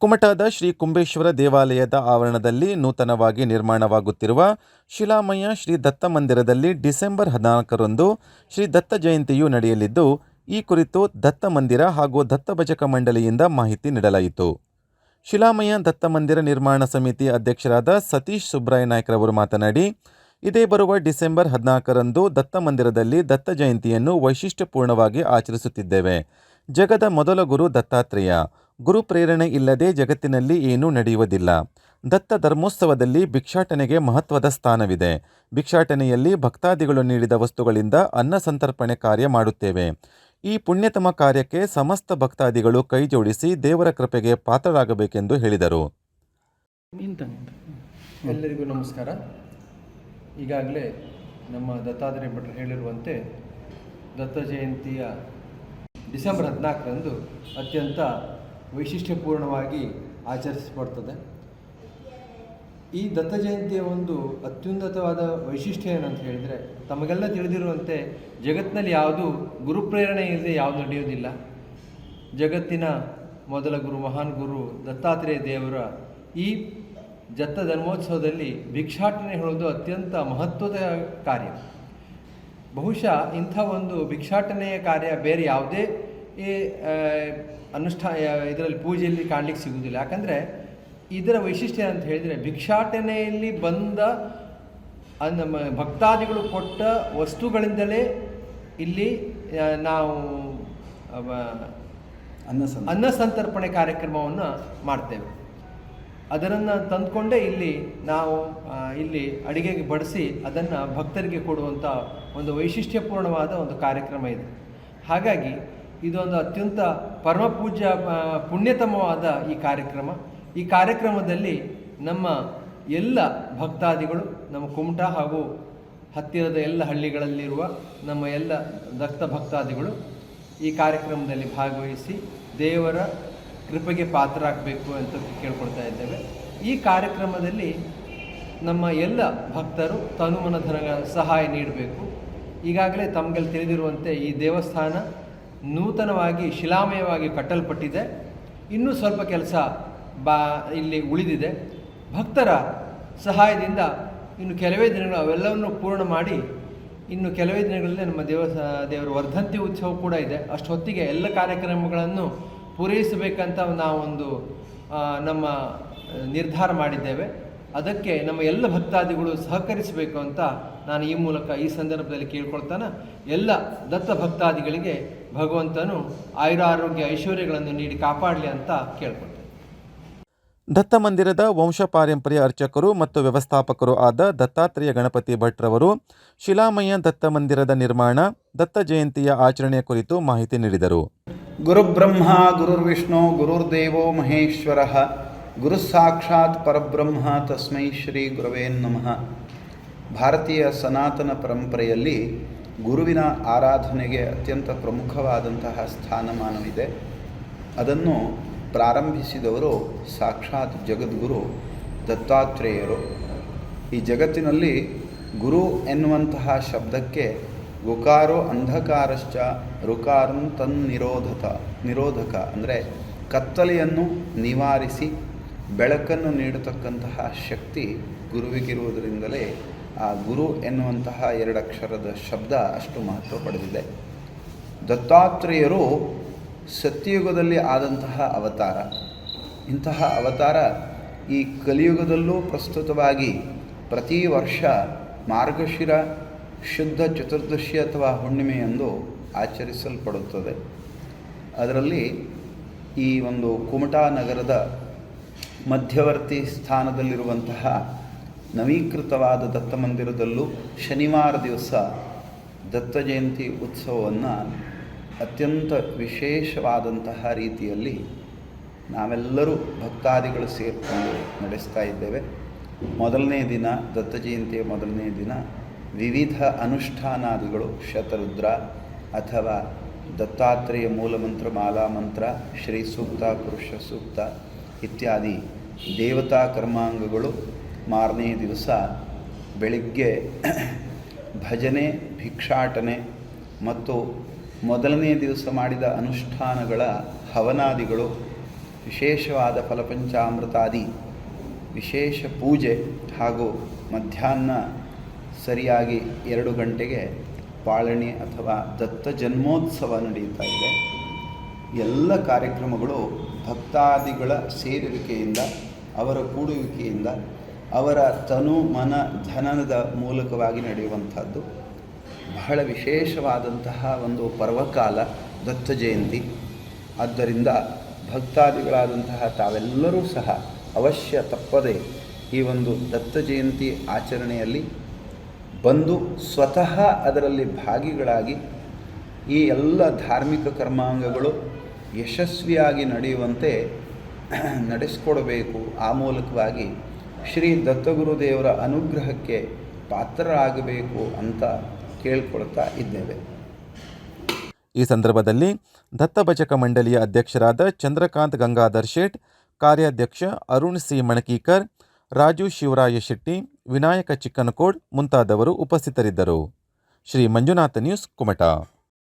ಕುಮಟಾದ ಶ್ರೀ ಕುಂಬೇಶ್ವರ ದೇವಾಲಯದ ಆವರಣದಲ್ಲಿ ನೂತನವಾಗಿ ನಿರ್ಮಾಣವಾಗುತ್ತಿರುವ ಶಿಲಾಮಯ ಶ್ರೀ ದತ್ತ ಮಂದಿರದಲ್ಲಿ ಡಿಸೆಂಬರ್ ಹದಿನಾಲ್ಕರಂದು ಶ್ರೀ ದತ್ತ ಜಯಂತಿಯು ನಡೆಯಲಿದ್ದು, ಈ ಕುರಿತು ದತ್ತ ಮಂದಿರ ಹಾಗೂ ದತ್ತ ಭಜಕ ಮಂಡಳಿಯಿಂದ ಮಾಹಿತಿ ನೀಡಲಾಯಿತು. ಶಿಲಾಮಯ ದತ್ತ ಮಂದಿರ ನಿರ್ಮಾಣ ಸಮಿತಿ ಅಧ್ಯಕ್ಷರಾದ ಸತೀಶ್ ಸುಬ್ರಾಯ ನಾಯ್ಕರವರು ಮಾತನಾಡಿ, ಇದೇ ಬರುವ ಡಿಸೆಂಬರ್ ಹದಿನಾಲ್ಕರಂದು ದತ್ತ ಮಂದಿರದಲ್ಲಿ ದತ್ತ ಜಯಂತಿಯನ್ನು ವೈಶಿಷ್ಟ್ಯಪೂರ್ಣವಾಗಿ ಆಚರಿಸುತ್ತಿದ್ದೇವೆ. ಜಗದ ಮೊದಲ ಗುರು ದತ್ತಾತ್ರೇಯ. ಗುರು ಪ್ರೇರಣೆ ಇಲ್ಲದೆ ಜಗತ್ತಿನಲ್ಲಿ ಏನೂ ನಡೆಯುವುದಿಲ್ಲ. ದತ್ತ ಧರ್ಮೋತ್ಸವದಲ್ಲಿ ಭಿಕ್ಷಾಟನೆಗೆ ಮಹತ್ವದ ಸ್ಥಾನವಿದೆ. ಭಿಕ್ಷಾಟನೆಯಲ್ಲಿ ಭಕ್ತಾದಿಗಳು ನೀಡಿದ ವಸ್ತುಗಳಿಂದ ಅನ್ನ ಸಂತರ್ಪಣೆ ಕಾರ್ಯ ಮಾಡುತ್ತೇವೆ. ಈ ಪುಣ್ಯತಮ ಕಾರ್ಯಕ್ಕೆ ಸಮಸ್ತ ಭಕ್ತಾದಿಗಳು ಕೈಜೋಡಿಸಿ ದೇವರ ಕೃಪೆಗೆ ಪಾತ್ರರಾಗಬೇಕೆಂದು ಹೇಳಿದರು. ಎಲ್ಲರಿಗೂ ನಮಸ್ಕಾರ. ಈಗಾಗಲೇ ನಮ್ಮ ದತ್ತಾತ್ರೇಯ ಭಟ್ರು ಹೇಳಿರುವಂತೆ ದತ್ತ ಜಯಂತಿಯ ಡಿಸೆಂಬರ್ ಹದಿನಾಲ್ಕರಂದು ಅತ್ಯಂತ ವೈಶಿಷ್ಟ್ಯಪೂರ್ಣವಾಗಿ ಆಚರಿಸಲ್ಪಡ್ತದೆ. ಈ ದತ್ತ ಜಯಂತಿಯ ಒಂದು ಅತ್ಯುನ್ನತವಾದ ವೈಶಿಷ್ಟ್ಯ ಏನಂತ ಹೇಳಿದರೆ, ತಮಗೆಲ್ಲ ತಿಳಿದಿರುವಂತೆ ಜಗತ್ತಿನಲ್ಲಿ ಯಾವುದು ಗುರುಪ್ರೇರಣೆ ಇಲ್ಲದೆ ಯಾವುದು ನಡೆಯುವುದಿಲ್ಲ. ಜಗತ್ತಿನ ಮೊದಲ ಗುರು, ಮಹಾನ್ ಗುರು ದತ್ತಾತ್ರೇಯ ದೇವರ ಈ ಜತ್ತ ಧರ್ಮೋತ್ಸವದಲ್ಲಿ ಭಿಕ್ಷಾಟನೆ ಹೇಳೋದು ಅತ್ಯಂತ ಮಹತ್ವದ ಕಾರ್ಯ. ಬಹುಶಃ ಇಂಥ ಒಂದು ಭಿಕ್ಷಾಟನೆಯ ಕಾರ್ಯ ಬೇರೆ ಯಾವುದೇ ಈ, ಅನುಷ್ಠಾ ಅನುಷ್ಠಾನ ಇದರಲ್ಲಿ ಪೂಜೆಯಲ್ಲಿ ಕಾಣಲಿಕ್ಕೆ ಸಿಗುವುದಿಲ್ಲ. ಯಾಕಂದರೆ ಇದರ ವೈಶಿಷ್ಟ್ಯ ಅಂತ ಹೇಳಿದರೆ ಭಿಕ್ಷಾಟನೆಯಲ್ಲಿ ಬಂದ ನಮ್ಮ ಭಕ್ತಾದಿಗಳು ಕೊಟ್ಟ ವಸ್ತುಗಳಿಂದಲೇ ಇಲ್ಲಿ ನಾವು ಅನ್ನ ಅನ್ನ ಸಂತರ್ಪಣೆ ಕಾರ್ಯಕ್ರಮವನ್ನು ಮಾಡ್ತೇವೆ. ಅದನ್ನು ತಂದುಕೊಂಡೇ ಇಲ್ಲಿ ನಾವು ಇಲ್ಲಿ ಅಡಿಗೆಗೆ ಬಡಿಸಿ ಅದನ್ನು ಭಕ್ತರಿಗೆ ಕೊಡುವಂಥ ಒಂದು ವೈಶಿಷ್ಟ್ಯಪೂರ್ಣವಾದ ಒಂದು ಕಾರ್ಯಕ್ರಮ ಇದೆ. ಹಾಗಾಗಿ ಇದೊಂದು ಅತ್ಯಂತ ಪರಮಪೂಜ್ಯ ಪುಣ್ಯತಮವಾದ ಈ ಕಾರ್ಯಕ್ರಮ. ಈ ಕಾರ್ಯಕ್ರಮದಲ್ಲಿ ನಮ್ಮ ಎಲ್ಲ ಭಕ್ತಾದಿಗಳು, ನಮ್ಮ ಕುಮಟಾ ಹಾಗೂ ಹತ್ತಿರದ ಎಲ್ಲ ಹಳ್ಳಿಗಳಲ್ಲಿರುವ ನಮ್ಮ ಎಲ್ಲ ದತ್ತ ಭಕ್ತಾದಿಗಳು ಈ ಕಾರ್ಯಕ್ರಮದಲ್ಲಿ ಭಾಗವಹಿಸಿ ದೇವರ ಕೃಪೆಗೆ ಪಾತ್ರರಾಗಬೇಕು ಅಂತ ಕೇಳ್ಕೊಳ್ತಾ ಇದ್ದೇವೆ. ಈ ಕಾರ್ಯಕ್ರಮದಲ್ಲಿ ನಮ್ಮ ಎಲ್ಲ ಭಕ್ತರು ತನುಮನ ಧನ ಸಹಾಯ ನೀಡಬೇಕು. ಈಗಾಗಲೇ ತಮಗೆಲ್ಲ ತಿಳಿದಿರುವಂತೆ ಈ ದೇವಸ್ಥಾನ ನೂತನವಾಗಿ ಶಿಲಾಮಯವಾಗಿ ಕಟ್ಟಲ್ಪಟ್ಟಿದೆ. ಇನ್ನೂ ಸ್ವಲ್ಪ ಕೆಲಸ ಬಾ, ಇಲ್ಲಿ ಉಳಿದಿದೆ. ಭಕ್ತರ ಸಹಾಯದಿಂದ ಇನ್ನು ಕೆಲವೇ ದಿನಗಳು ಅವೆಲ್ಲವನ್ನು ಪೂರ್ಣ ಮಾಡಿ ಇನ್ನು ಕೆಲವೇ ದಿನಗಳಲ್ಲಿ ನಮ್ಮ ದೇವ ದೇವರ ವರ್ಧಂತಿ ಉತ್ಸವ ಕೂಡ ಇದೆ. ಅಷ್ಟೊತ್ತಿಗೆ ಎಲ್ಲ ಕಾರ್ಯಕ್ರಮಗಳನ್ನು ಪೂರೈಸಬೇಕಂತ ನಾವೊಂದು ನಮ್ಮ ನಿರ್ಧಾರ ಮಾಡಿದ್ದೇವೆ. ಅದಕ್ಕೆ ನಮ್ಮ ಎಲ್ಲ ಭಕ್ತಾದಿಗಳು ಸಹಕರಿಸಬೇಕು ಅಂತ ನಾನು ಈ ಮೂಲಕ ಈ ಸಂದರ್ಭದಲ್ಲಿ ಕೇಳ್ಕೊಳ್ತಾನೆ. ಎಲ್ಲ ದತ್ತ ಭಕ್ತಾದಿಗಳಿಗೆ ಭಗವಂತನು ಆಯುರಾರೋಗ್ಯ ಐಶ್ವರ್ಯಗಳನ್ನು ನೀಡಿ ಕಾಪಾಡಲಿ ಅಂತ ಕೇಳ್ಕೊಳ್ತೇನೆ. ದತ್ತ ಮಂದಿರದ ವಂಶಪಾರಂಪರ್ಯ ಅರ್ಚಕರು ಮತ್ತು ವ್ಯವಸ್ಥಾಪಕರು ಆದ ದತ್ತಾತ್ರೇಯ ಗಣಪತಿ ಭಟ್ರವರು ಶಿಲಾಮಯ ದತ್ತ ಮಂದಿರದ ನಿರ್ಮಾಣ ದತ್ತ ಜಯಂತಿಯ ಆಚರಣೆಯ ಕುರಿತು ಮಾಹಿತಿ ನೀಡಿದರು. ಗುರುಬ್ರಹ್ಮ ಗುರುರ್ವಿಷ್ಣು ಗುರುರ್ದೇವೋ ಮಹೇಶ್ವರ. ಗುರು ಸಾಕ್ಷಾತ್ ಪರಬ್ರಹ್ಮ ತಸ್ಮೈ ಶ್ರೀ ಗುರವೇ ನಮಃ. ಭಾರತೀಯ ಸನಾತನ ಪರಂಪರೆಯಲ್ಲಿ ಗುರುವಿನ ಆರಾಧನೆಗೆ ಅತ್ಯಂತ ಪ್ರಮುಖವಾದಂತಹ ಸ್ಥಾನಮಾನವಿದೆ. ಅದನ್ನು ಪ್ರಾರಂಭಿಸಿದವರು ಸಾಕ್ಷಾತ್ ಜಗದ್ಗುರು ದತ್ತಾತ್ರೇಯರು. ಈ ಜಗತ್ತಿನಲ್ಲಿ ಗುರು ಎನ್ನುವಂತಹ ಶಬ್ದಕ್ಕೆ ಗುಕಾರೋ ಅಂಧಕಾರಶ್ಚ ರುಕಾರಂ ತನ್ನಿರೋಧಕ ನಿರೋಧಕ, ಅಂದರೆ ಕತ್ತಲೆಯನ್ನು ನಿವಾರಿಸಿ ಬೆಳಕನ್ನು ನೀಡತಕ್ಕಂತಹ ಶಕ್ತಿ ಗುರುವಿಗಿರುವುದರಿಂದಲೇ ಆ ಗುರು ಎನ್ನುವಂತಹ ಎರಡಕ್ಷರದ ಶಬ್ದ ಅಷ್ಟು ಮಹತ್ವ ಪಡೆದಿದೆ. ದತ್ತಾತ್ರೇಯರು ಸತ್ಯಯುಗದಲ್ಲಿ ಆದಂತಹ ಅವತಾರ. ಇಂತಹ ಅವತಾರ ಈ ಕಲಿಯುಗದಲ್ಲೂ ಪ್ರಸ್ತುತವಾಗಿ ಪ್ರತಿ ವರ್ಷ ಮಾರ್ಗಶಿರ, ಶುದ್ಧ ಚತುರ್ದಶಿ ಅಥವಾ ಹುಣ್ಣಿಮೆಯಂದು ಆಚರಿಸಲ್ಪಡುತ್ತದೆ. ಅದರಲ್ಲಿ ಈ ಒಂದು ಕುಮಟಾ ನಗರದ ಮಧ್ಯವರ್ತಿ ಸ್ಥಾನದಲ್ಲಿರುವಂತಹ ನವೀಕೃತವಾದ ದತ್ತಮಂದಿರದಲ್ಲೂ ಶನಿವಾರ ದಿವಸ ದತ್ತ ಜಯಂತಿ ಉತ್ಸವವನ್ನು ಅತ್ಯಂತ ವಿಶೇಷವಾದಂತಹ ರೀತಿಯಲ್ಲಿ ನಾವೆಲ್ಲರೂ ಭಕ್ತಾದಿಗಳು ಸೇರಿಕೊಂಡು ನಡೆಸ್ತಾ ಇದ್ದೇವೆ. ಮೊದಲನೇ ದಿನ, ದತ್ತ ಜಯಂತಿಯ ಮೊದಲನೇ ದಿನ ವಿವಿಧ ಅನುಷ್ಠಾನಾದಿಗಳು, ಶತರುದ್ರ ಅಥವಾ ದತ್ತಾತ್ರೇಯ ಮೂಲಮಂತ್ರ, ಮಾಲಾಮಂತ್ರ, ಶ್ರೀ ಸೂಕ್ತ, ಪುರುಷ ಸೂಕ್ತ ಇತ್ಯಾದಿ ದೇವತಾ ಕರ್ಮಾಂಗಗಳು ಮಾರನೇ ದಿವಸ ಬೆಳಿಗ್ಗೆ ಭಜನೆ, ಭಿಕ್ಷಾಟನೆ ಮತ್ತು ಮೊದಲನೇ ದಿವಸ ಮಾಡಿದ ಅನುಷ್ಠಾನಗಳ ಹವನಾದಿಗಳು, ವಿಶೇಷವಾದ ಫಲಪಂಚಾಮೃತಾದಿ, ವಿಶೇಷ ಪೂಜೆ ಹಾಗೂ ಮಧ್ಯಾಹ್ನ ಸರಿಯಾಗಿ ಎರಡು ಗಂಟೆಗೆ ಪಾಳಣಿ ಅಥವಾ ದತ್ತ ಜನ್ಮೋತ್ಸವ ನಡೆಯುತ್ತಾ ಇದೆ. ಎಲ್ಲ ಕಾರ್ಯಕ್ರಮಗಳು ಭಕ್ತಾದಿಗಳ ಸೇರುವಿಕೆಯಿಂದ, ಅವರ ಕೂಡುವಿಕೆಯಿಂದ, ಅವರ ತನು ಮನ ಧನನದ ಮೂಲಕವಾಗಿ ನಡೆಯುವಂಥದ್ದು. ಬಹಳ ವಿಶೇಷವಾದಂತಹ ಒಂದು ಪರ್ವಕಾಲ ದತ್ತ ಜಯಂತಿ. ಆದ್ದರಿಂದ ಭಕ್ತಾದಿಗಳಾದಂತಹ ತಾವೆಲ್ಲರೂ ಸಹ ಅವಶ್ಯ ತಪ್ಪದೆ ಈ ಒಂದು ದತ್ತ ಜಯಂತಿ ಆಚರಣೆಯಲ್ಲಿ ಬಂದು ಸ್ವತಃ ಅದರಲ್ಲಿ ಭಾಗಿಗಳಾಗಿ ಈ ಎಲ್ಲ ಧಾರ್ಮಿಕ ಕರ್ಮಾಂಗಗಳು ಯಶಸ್ವಿಯಾಗಿ ನಡೆಯುವಂತೆ ನಡೆಸಿಕೊಡಬೇಕು. ಆ ಮೂಲಕವಾಗಿ ಶ್ರೀ ದತ್ತಗುರುದೇವರ ಅನುಗ್ರಹಕ್ಕೆ ಪಾತ್ರರಾಗಬೇಕು ಅಂತ ಕೇಳ್ಕೊಳ್ತಾ ಇದ್ದೇವೆ. ಈ ಸಂದರ್ಭದಲ್ಲಿ ದತ್ತಭಜಕ ಮಂಡಳಿಯ ಅಧ್ಯಕ್ಷರಾದ ಚಂದ್ರಕಾಂತ್ ಗಂಗಾಧರ್ ಶೇಟ್, ಕಾರ್ಯಾಧ್ಯಕ್ಷ ಅರುಣ್ ಸಿ ಮಣಕೀಕರ್, ರಾಜು ಶಿವರಾಯ ಶೆಟ್ಟಿ, ವಿನಾಯಕ ಚಿಕ್ಕನಕೋಡ್ ಮುಂತಾದವರು ಉಪಸ್ಥಿತರಿದ್ದರು. ಶ್ರೀ ಮಂಜುನಾಥ ನ್ಯೂಸ್ ಕುಮಟಾ.